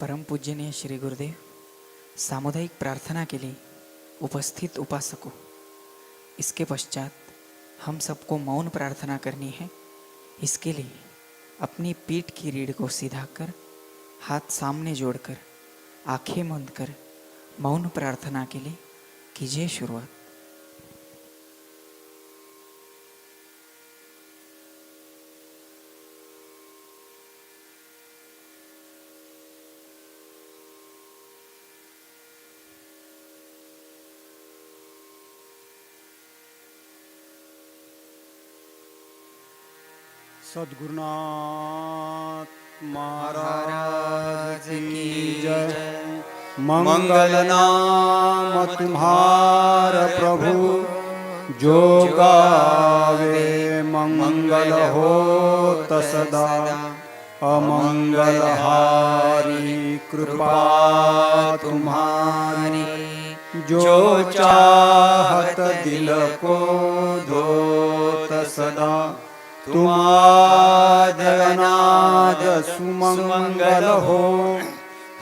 परम पूजनीय श्री गुरुदेव, सामुदायिक प्रार्थना के लिए उपस्थित उपासकों, इसके पश्चात हम सबको मौन प्रार्थना करनी है। इसके लिए अपनी पीठ की रीढ़ को सीधा कर, हाथ सामने जोड़कर, आँखें बंद कर मौन प्रार्थना के लिए कीजिए शुरुआत। सद्गुरुनाथ महाराज की जय। मंगल नाम तुम्हार प्रभु। जो गावे मंगल हो सदा। अमंगल हारी कृपा तुम्हारी। जो चाहत दिल को धोत सदा। तुम्हाद अनाद सुमंगल हो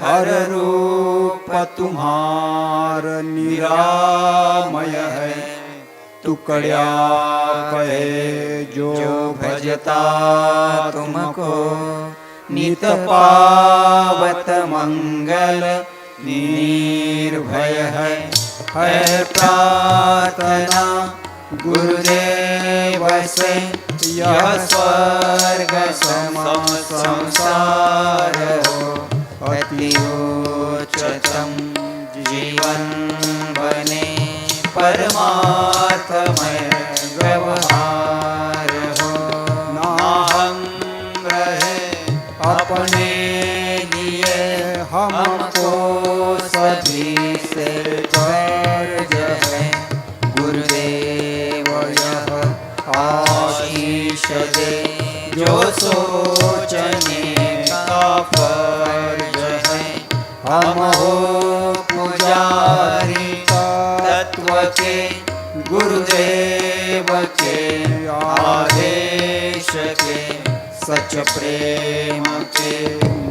हर रूप तुम्हार निरामय है टुकड़िया कहे जो भजता तुमको नित पावत मंगल निर्भय है है प्रार्थना गुरुदेव से यह स्वर्ग संसार हो। अति जीवन बने परमात्मय व्यवहार हो। नाहम रहे, अपने लिए हमको सभी आशीष दे जो सोचने का फ़र्ज़ है हम हो पुजारी तत्व के गुरुदेव के आदेश के सच प्रेम के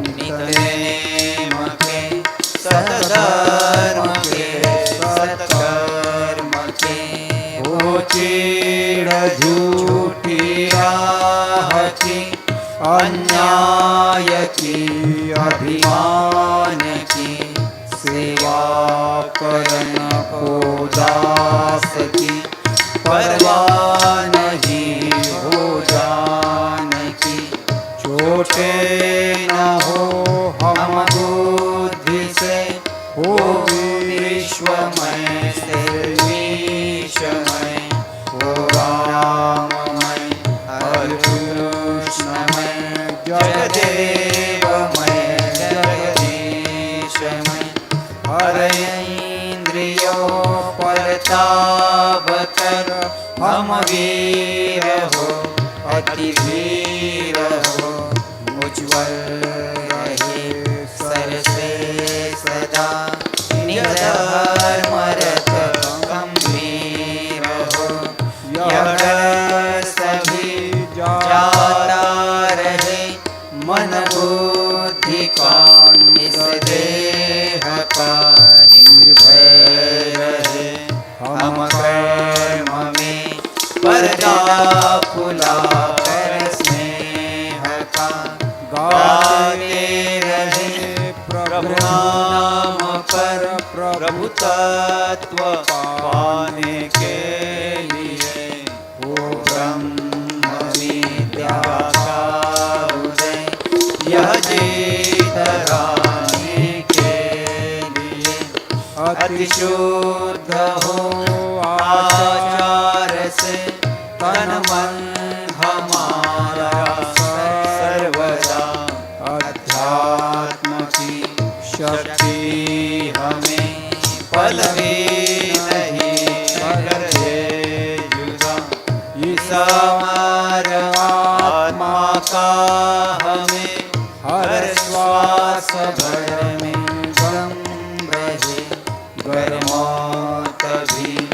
नितनेम के सतधर्म के सत्कर्म के हो चीड़ झूठी राह की अन्याय की अभिमान की सेवा करन को दास की परवाह हम वीर हो अति वीर हो, उज्ज्वल रहे सर से सदा निधर्म रत गंभीर हो। यह सभी जाता रहे, मन बुद्धि का इस देह का निर्भय रहे। हम कर्म में फुला कर स्नेह का गाते रहे। प्रभु नाम पर प्रभु तत्व पाने के लिए ब्रह्म यह के लिए। अति शुद्ध हो रहे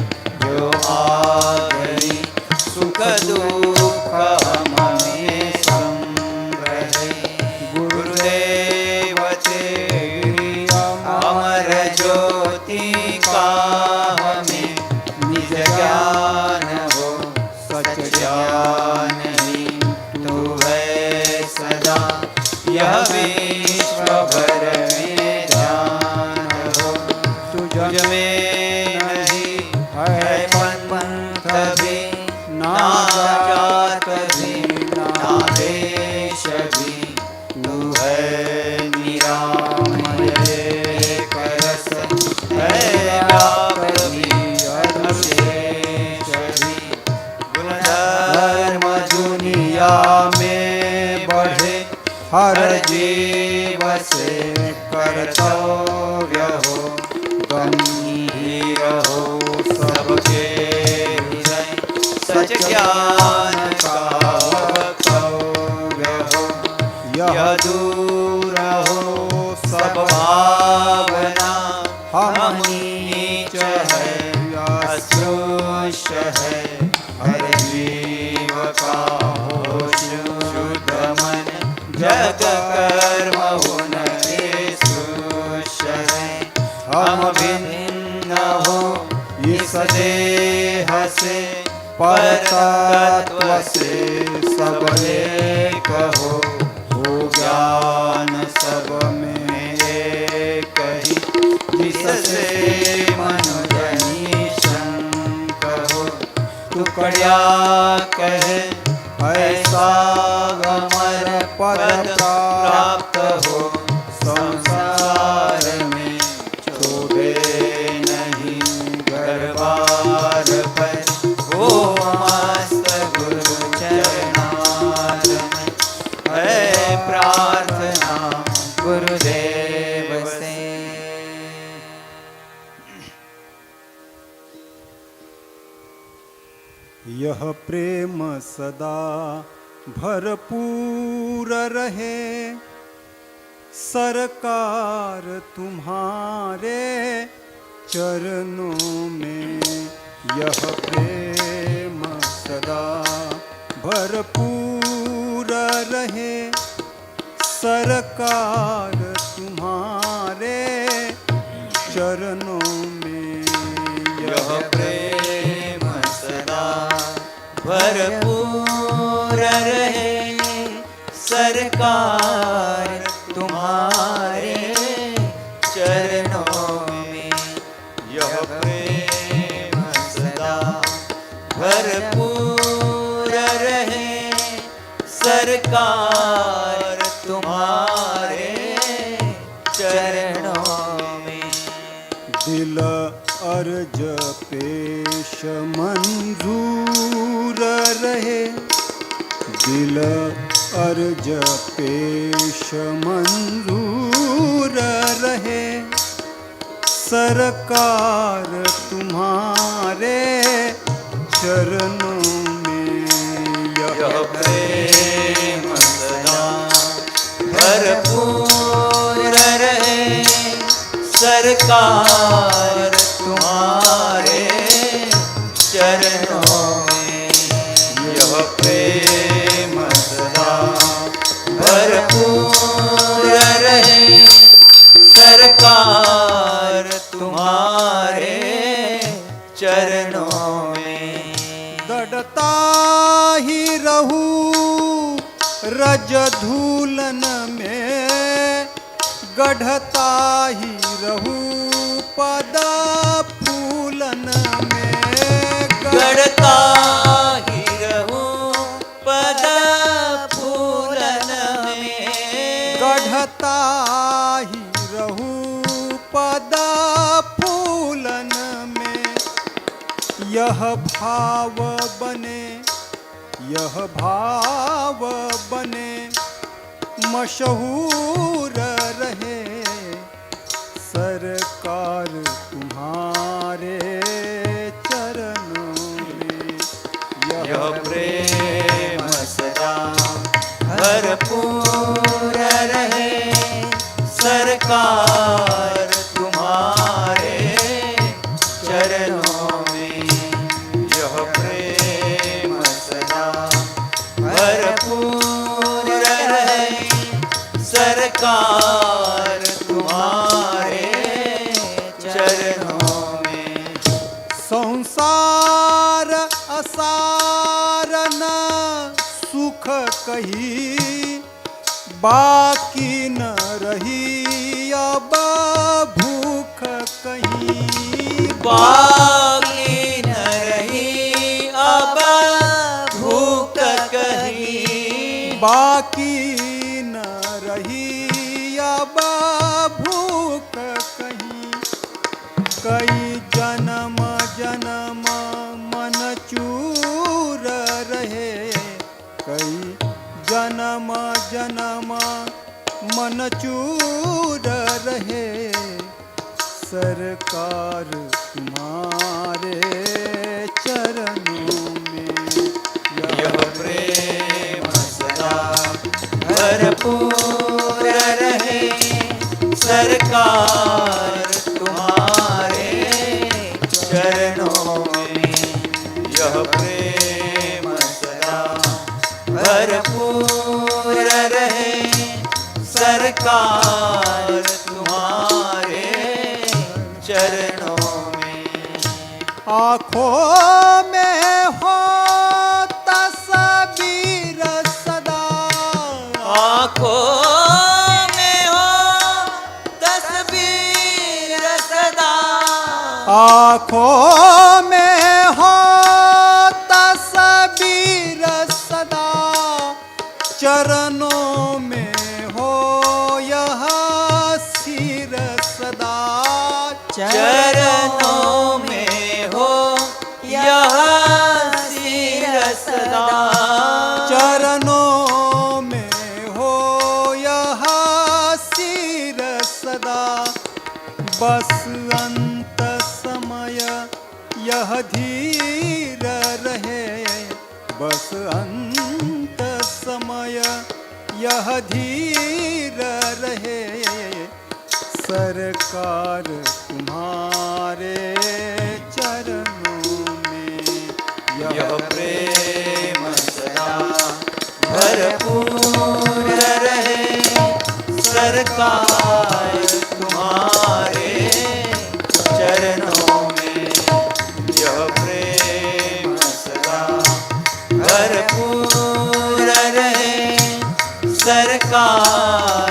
हर जीव से कर्तव्य हो गंभीर हो सबके हृदय सच ज्ञान का वक्तव्य हो। यह दूर हो सब भावना हम नीच है अस्पृश्य है। पर से सब कहो हो ज्ञान सब में एक ही जिससे मनुजनी शंक हो टुकड़िया कहे, ऐसा गमर पद प्राप्त हो। प्रेम सदा भरपूर रहे। सरकार तुम्हारे चरणों में यह प्रेम सदा भरपूर रहे। सरकार तुम्हारे चरणों में यह प्रेम भरपूर रहे सरकार तुम्हारे चरणों में। यह प्रेम सदा भरपूर रहे सरकार तुम्हारे चरणों में। दिल अर्ज़ पेश मंजूर रहे। दिल अर्ज़ पेश मंजूर रहे। सरकार तुम्हारे चरणों में यह प्रेम सदा भरपूर रहे। सरकार सरकार तुम्हारे चरणों में। दडता ही रहू रज धूलन में गढ़ता ही रहू पद यह भाव बने यह भाव बने मशहूर रहे। सरकार तुम्हारे चरणों में यह प्रेम सदा भरपूर बाकी न रही अब भूख कहीं बाकी मन चूर रहे, सरकार तुम्हारे चरणों में। यह प्रेम सदा भरपूर रहे, सरकार तुम्हारे चरणों में। यह प्रेम सदा भरपूर सरकार तुम्हारे चरणों में। आँखों में हो तस्वीर सदा। आँखों में हो तस्वीर सदा। आँखों में सरकार तुम्हारे चरणों में। यह प्रेम सदा भरपूर रहे। सरकार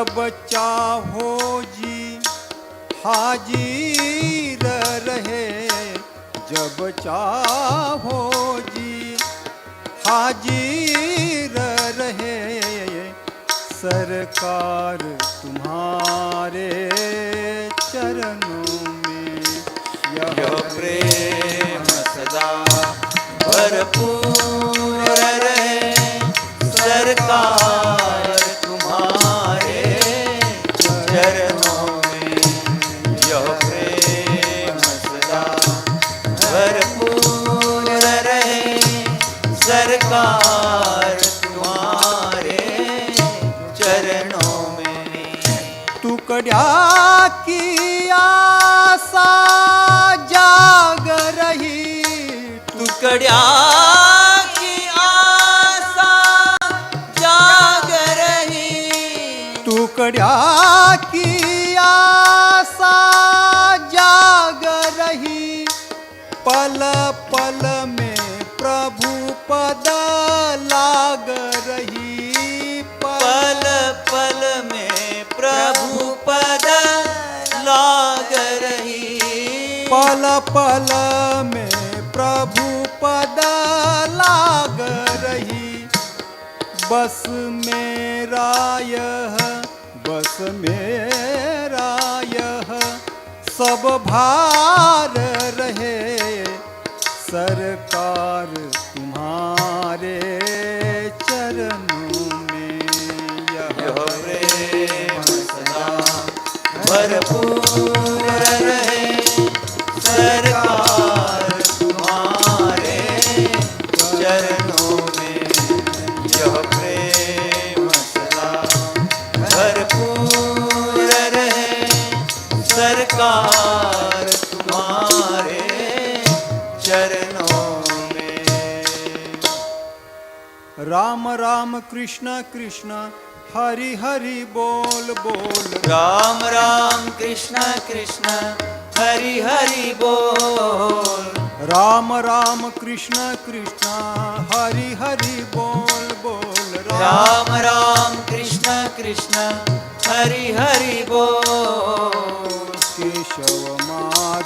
जब चाहो जी हाजिर रहे। जब चाहो जी हाजिर रहे। सरकार तुम्हारे चरणों में यह प्रेम सदा भरपूर रहे। सरकार टुकड़ा की आशा जाग रही। पल पल में प्रभु पद लाग रही। पल पल में प्रभु पद लाग रही। पल पल में प्रभु पद लाग रही। बस मेरा यह मेरा यह सब भार रहे। सरकार तुम्हारे चरणों में यह प्रेम सदा भरपूर कृष्ण कृष्ण हरि हरि बोल बोल। राम राम कृष्ण कृष्ण हरि हरि बोल। राम राम कृष्ण कृष्ण हरि हरि बोल बोल। राम राम कृष्ण कृष्ण हरि हरि बोल। केशव मार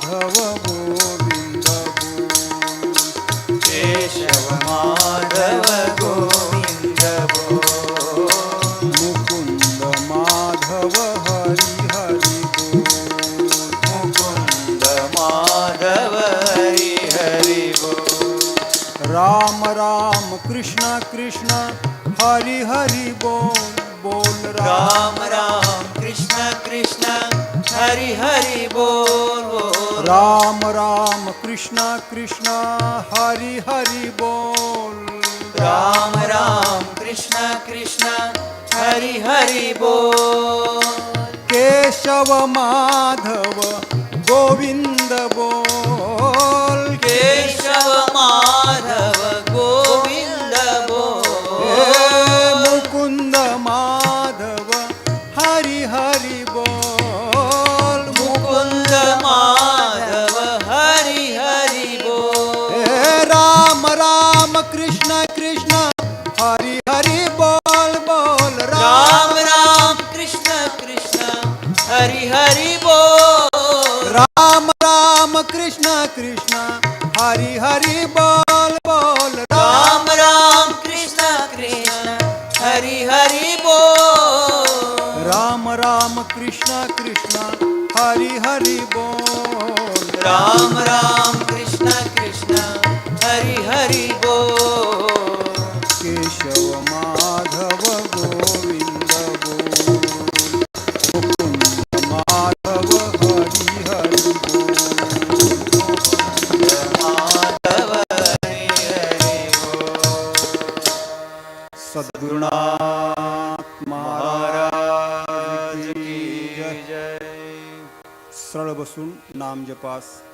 कृष्णा कृष्णा हरि हरि बोल। राम राम कृष्णा कृष्णा हरि हरि बोल। केशव माधव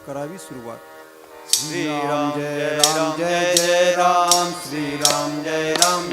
करावी सुरुवात. श्रीराम जय राम जय जय राम. श्रीराम जय राम.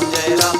Ram Jai Ram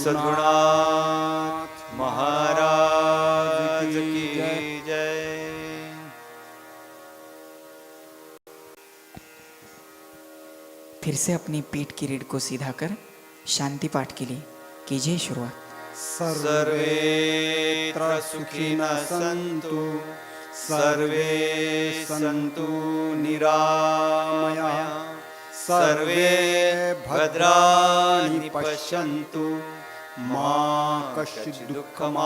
सद्गुणाथ महाराज की जय। फिर से अपनी पीठ की रीढ़ को सीधा कर शांति पाठ के लिए कीजिए शुरुआत। सर्वे सुखी न सन्तु सर्वे सन्तु निरामया सर्वे भद्राणि पश्यन्तु। मा कश्चित् दुःखमाप्नुयात्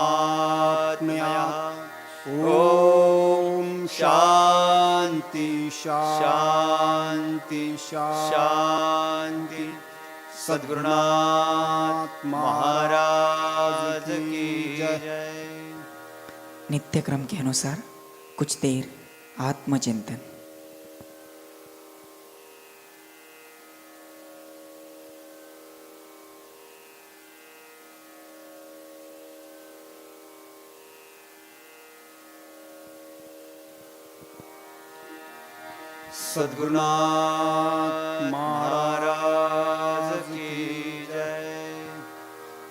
ॐ शान्ति शान्ति शान्ति। महाराज की जय। नित्य क्रम के अनुसार कुछ देर आत्मचिंतन। महाराज की जय।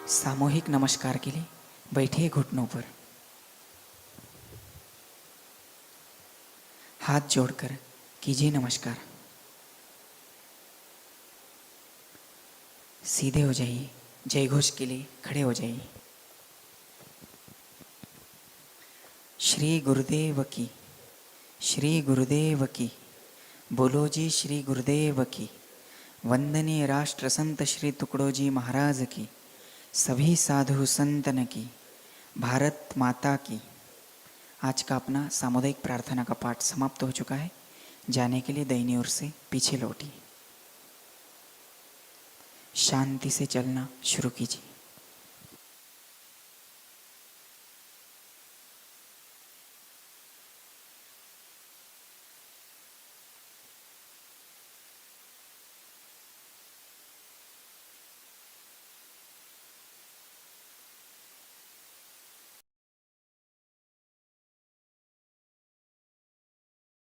सामूहिक नमस्कार के लिए बैठे घुटनों पर। हाथ जोड़कर कीजिए नमस्कार। सीधे हो जाइए, जय घोष के लिए खड़े हो जाइए। श्री गुरुदेव की, श्री गुरुदेव की। बोलो जी श्री गुरुदेव की, वंदनीय राष्ट्र संत श्री टुकड़ो जी महाराज की, सभी साधु संतन की, भारत माता की। आज का अपना सामुदायिक प्रार्थना का पाठ समाप्त हो चुका है। जाने के लिए दाहिनी ओर से पीछे लौटिए। शांति से चलना शुरू कीजिए।